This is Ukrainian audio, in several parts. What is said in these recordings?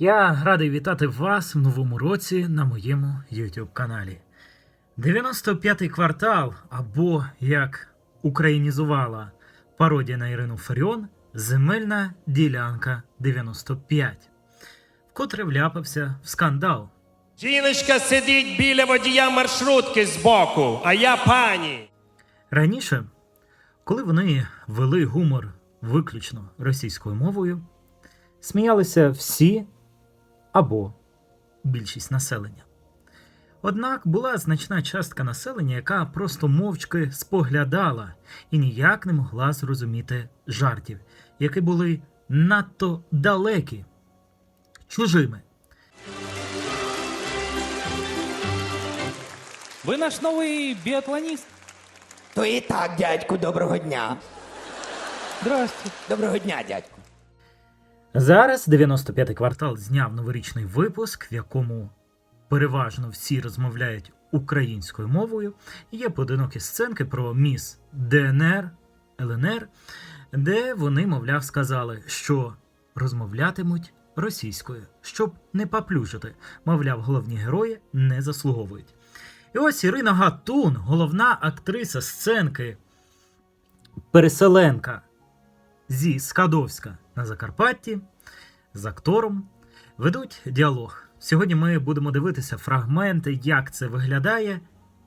Я радий вітати вас в новому році на моєму YouTube каналі. 95-й квартал, або як українізувала пародія на Ірину Фаріон, земельна ділянка 95, вкотре вляпався в скандал. Жіночка сидить біля водія маршрутки збоку, а я пані. Раніше, коли вони вели гумор виключно російською мовою, сміялися всі або більшість населення. Однак була значна частка населення, яка просто мовчки споглядала і ніяк не могла зрозуміти жартів, які були надто далекі, чужими. Ви наш новий біатлоніст. То і так, дядьку, доброго дня. Здрасте. Доброго дня, дядьку. Зараз 95-й квартал зняв новорічний випуск, в якому переважно всі розмовляють українською мовою. Є поодинокі сценки про міс ДНР, ЛНР, де вони, мовляв, сказали, що розмовлятимуть російською, щоб не поплюжити. Мовляв, головні герої не заслуговують. І ось Ірина Гатун, головна актриса сценки, переселенка зі Скадовська на Закарпатті з актором ведуть діалог. Сьогодні ми будемо дивитися фрагменти, як це виглядає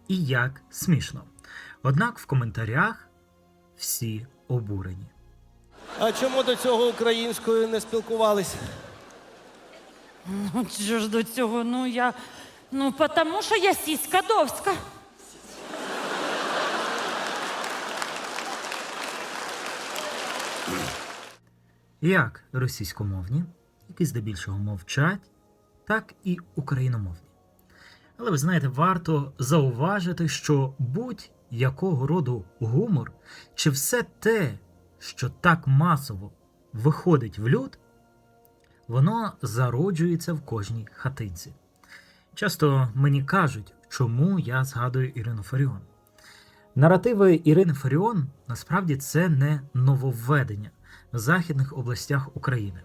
і як смішно. Однак в коментарях всі обурені. А чому до цього українською не спілкувалися? Ну, що ж до цього? Ну я. Ну, тому що я сіська довська. Як російськомовні, які здебільшого мовчать, так і україномовні. Але ви знаєте, варто зауважити, що будь-якого роду гумор, чи все те, що так масово виходить в люд, воно зароджується в кожній хатинці. Часто мені кажуть, чому я згадую Ірину Фаріон. Наративи Ірини Фаріон насправді це не нововведення західних областях України.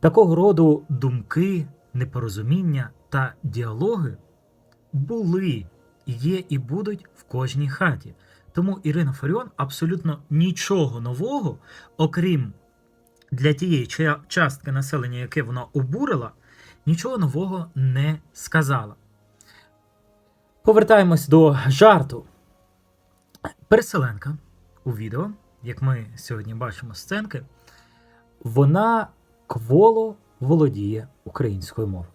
Такого роду думки, непорозуміння та діалоги були, є і будуть в кожній хаті. Тому Ірина Фаріон абсолютно нічого нового, окрім для тієї частки населення, яке вона обурила, нічого нового не сказала. Повертаємось до жарту. Переселенка у відео, як ми сьогодні бачимо сценки, вона кволо володіє українською мовою.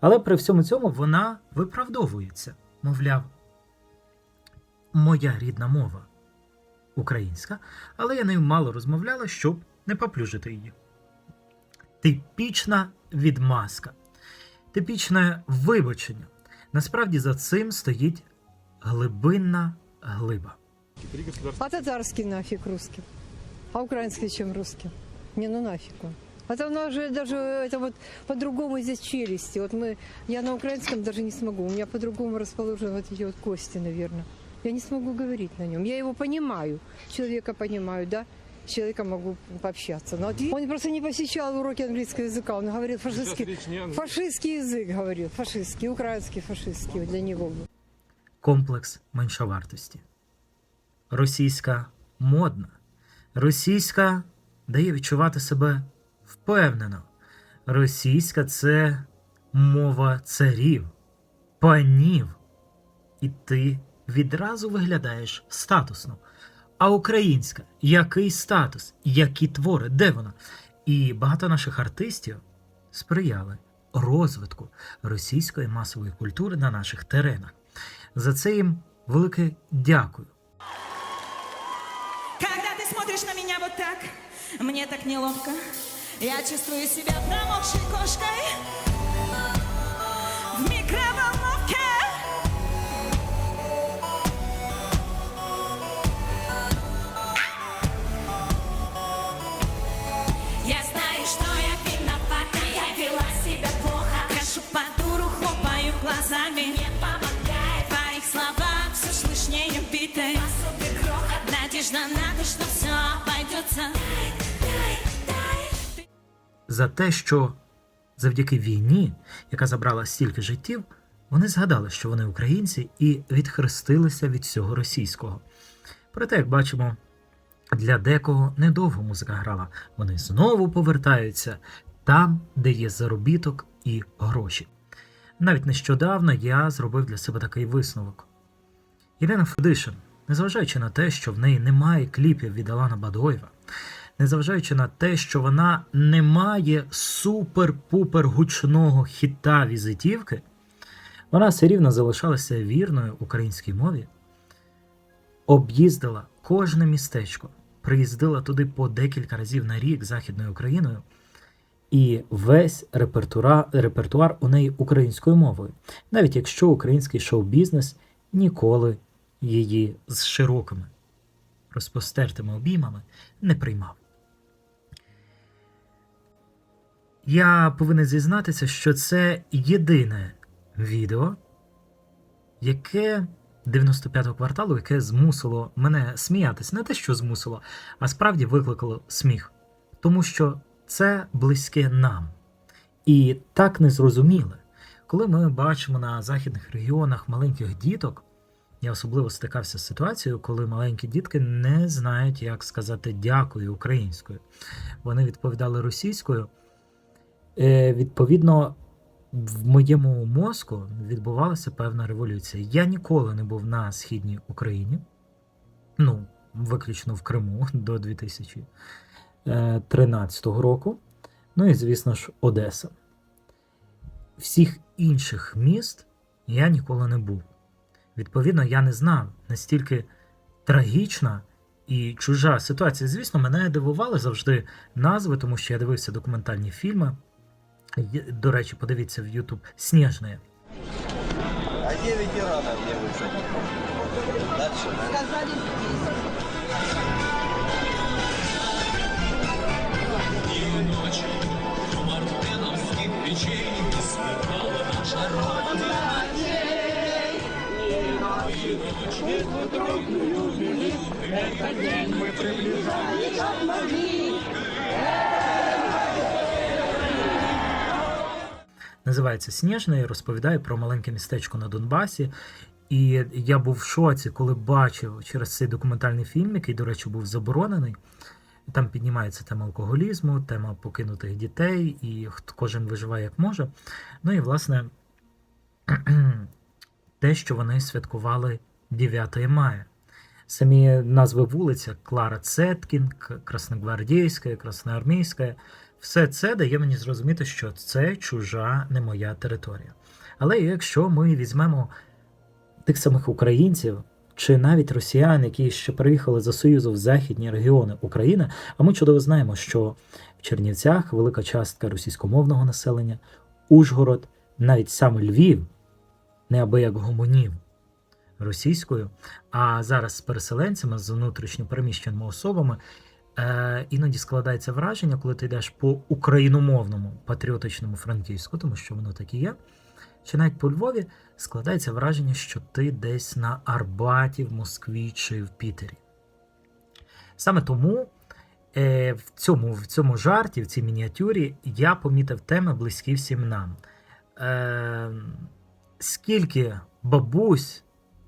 Але при всьому цьому вона виправдовується, мовляв, моя рідна мова українська, але я нею мало розмовляла, щоб не поплюжити її. Типічна відмазка, типічне вибачення. Насправді за цим стоїть глибинна глиба. А татарский нафиг русский. А украинский чем русский? Не, ну нафиг он. Это у нас же даже это вот по-другому здесь челюсти. Вот мы, я на украинском даже не смогу. У меня по-другому расположены вот эти вот кости, наверное. Я не смогу говорить на нем. Я его понимаю, человека понимаю, да. С человеком могу пообщаться. Но он просто не посещал уроки английского языка. Он говорил фашистский, фашистский язык, говорил. Фашистский, украинский фашистский для него был. комплекс меншовартості. Російська модна. Російська дає відчувати себе впевнено. Російська це мова царів, панів. І ти відразу виглядаєш статусно. А українська який статус, які твори, де вона? І багато наших артистів сприяли розвитку російської масової культури на наших теренах. За це їм велике дякую. Меня вот так, мне так неловко. Я чувствую себя промокшей кошкой в микроволновке. Я знаю, что я виновата, я вела себя плохо. Крашу по дуру, хлопаю глазами. Не помогает в твоих словах, все слышнее битой. Надежда на то, что. За те, що завдяки війні, яка забрала стільки життів, вони згадали, що вони українці і відхрестилися від всього російського. Проте, як бачимо, для декого недовго музика грала. Вони знову повертаються там, де є заробіток і гроші. Навіть нещодавно я зробив для себе такий висновок. Ірина Федишин, незважаючи на те, що в неї немає кліпів від Алана Бадоєва, незважаючи на те, що вона не має супер-пупер гучного хіта візитівки, вона все рівно залишалася вірною українській мові, об'їздила кожне містечко, приїздила туди по декілька разів на рік Західною Україною, і весь репертуар, репертуар у неї українською мовою, навіть якщо український шоу-бізнес ніколи її з широкими розпостертими обіймами не приймав. Я повинен зізнатися, що це єдине відео, яке 95-го кварталу, яке змусило мене сміятися. Не те, що змусило, а справді викликало сміх. Тому що це близьке нам. І так незрозуміле. Коли ми бачимо на західних регіонах маленьких діток, я особливо стикався з ситуацією, коли маленькі дітки не знають, як сказати дякую українською. Вони відповідали російською. Е, відповідно, в моєму мозку відбувалася певна революція. Я ніколи не був на східній Україні, ну, виключно в Криму до 2013 року. Ну і, звісно ж, Одеса. Всіх інших міст я ніколи не був. Відповідно, я не знав настільки трагічна і чужа ситуація. Звісно, мене дивували завжди назви, тому що я дивився документальні фільми. До речі, подивіться в YouTube Сніжне. А Називається Сніжне і розповідає про маленьке містечко на Донбасі. І я був в шоці, коли бачив через цей документальний фільм, який, до речі, був заборонений. Там піднімається тема алкоголізму, тема покинутих дітей, і кожен виживає як може. Ну і, власне, те, що вони святкували 9 мая. Самі назви вулиця Клара Цеткін, Красногвардійська, Красноармійська. Все це дає мені зрозуміти, що це чужа, не моя територія. Але якщо ми візьмемо тих самих українців чи навіть росіян, які ще приїхали за Союзу в західні регіони України, а ми чудово знаємо, що в Чернівцях велика частка російськомовного населення, Ужгород, навіть сам Львів, неабияк гомонів російською, а зараз з переселенцями, з внутрішньо переміщеними особами, е, іноді складається враження, коли ти йдеш по україномовному патріотичному франківську, тому що воно так і є. Чи навіть по Львові складається враження, що ти десь на Арбаті, в Москві чи в Пітері. Саме тому е, в, цьому, в цьому жарті, в цій мініатюрі, я помітив теми близькі всім нам. Е, скільки бабусь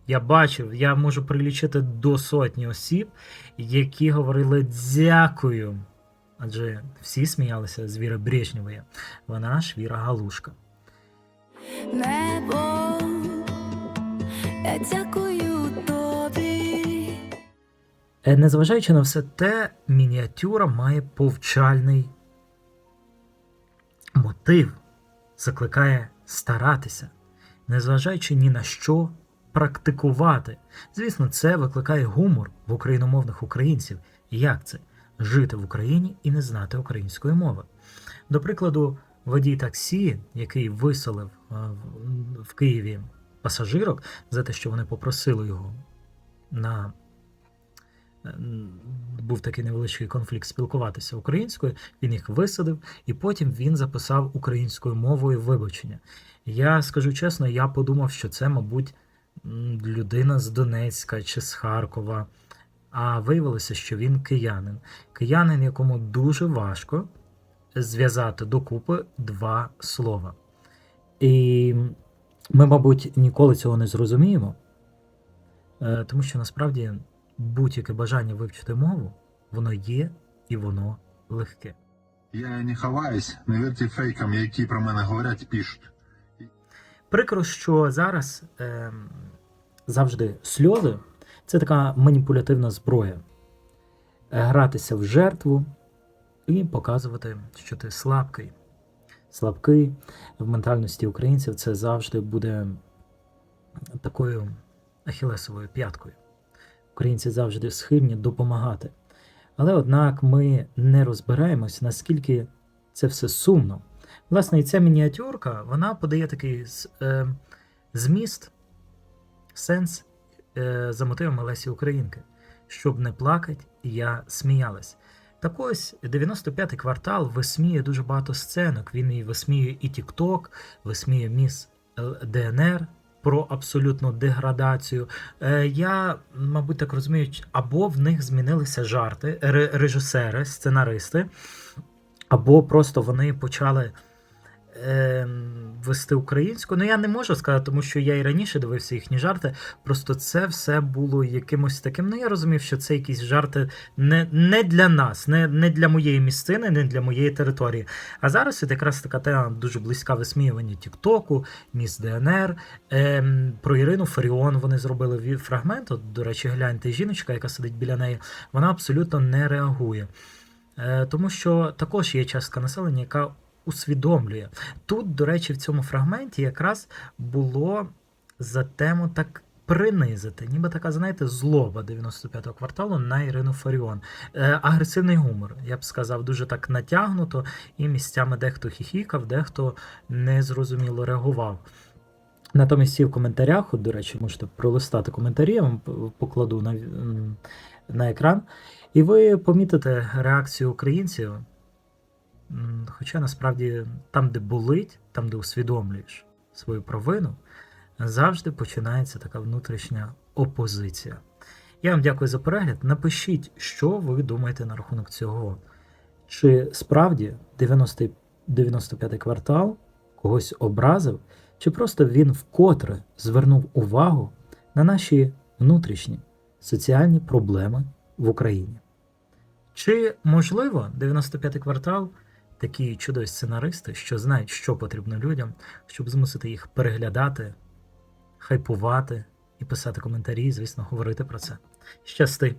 я бачив, я можу прилічити до сотні осіб, які говорили дякую. Адже всі сміялися з Віри Брежнєвої. Вона ж Віра Галушка. Небо, я дякую тобі. Е, Незважаючи на все те, мініатюра має повчальний мотив, закликає старатися, незважаючи ні на що практикувати. Звісно, це викликає гумор в україномовних українців. Як це? Жити в Україні і не знати української мови. До прикладу, водій таксі, який виселив е, в- Києві пасажирок за те, що вони попросили його на був такий невеличкий конфлікт спілкуватися українською. Він їх висадив, і потім він записав українською мовою вибачення. Я скажу чесно, я подумав, що це, мабуть, людина з Донецька чи з Харкова. А виявилося, що він киянин. Киянин, якому дуже важко зв'язати докупи два слова. І ми, мабуть, ніколи цього не зрозуміємо, е, тому що насправді будь-яке бажання вивчити мову, воно є і воно легке. Я не ховаюсь, не вірте фейкам, які про мене говорять пишуть. Прикро, що зараз е, завжди сльози це така маніпулятивна зброя. Е, Гратися в жертву і показувати, що ти слабкий. Слабкий в ментальності українців це завжди буде такою ахілесовою п'яткою. Українці завжди схильні допомагати. Але однак ми не розбираємось, наскільки це все сумно. Власне, і ця мініатюрка вона подає такий е, зміст, сенс е, за мотивами Лесі Українки. Щоб не плакать, я сміялась. Так ось 95-й квартал висміє дуже багато сценок. Він і висміює і TikTok, висміює міс ДНР про абсолютну деградацію. Е, я, мабуть, так розумію, або в них змінилися жарти, ре- режисери, сценаристи, або просто вони почали ем, вести українську. Ну я не можу сказати, тому що я і раніше дивився їхні жарти. Просто це все було якимось таким. Ну я розумів, що це якісь жарти не, не для нас, не, не для моєї місцини, не для моєї території. А зараз от якраз така тема дуже близька висміювання Тіктоку, міс ДНР. Ем, про Ірину Фаріон вони зробили фрагмент. От, до речі, гляньте, жіночка, яка сидить біля неї, вона абсолютно не реагує. Е, тому що також є частка населення, яка усвідомлює. Тут, до речі, в цьому фрагменті якраз було за тему так принизити, ніби така, знаєте, злоба 95-го кварталу на Ірину Фаріон. Е, агресивний гумор, я б сказав, дуже так натягнуто, і місцями дехто хіхікав, дехто незрозуміло реагував. Натомість і в коментарях, от, до речі, можете пролистати коментарі, я вам покладу на, на екран, і ви помітите реакцію українців. Хоча насправді там, де болить, там, де усвідомлюєш свою провину, завжди починається така внутрішня опозиція. Я вам дякую за перегляд. Напишіть, що ви думаєте на рахунок цього. Чи справді 90, 95-й квартал когось образив, чи просто він вкотре звернув увагу на наші внутрішні соціальні проблеми в Україні? Чи можливо 95-й квартал такі чудові сценаристи, що знають, що потрібно людям, щоб змусити їх переглядати, хайпувати і писати коментарі, і, звісно, говорити про це. Щасти!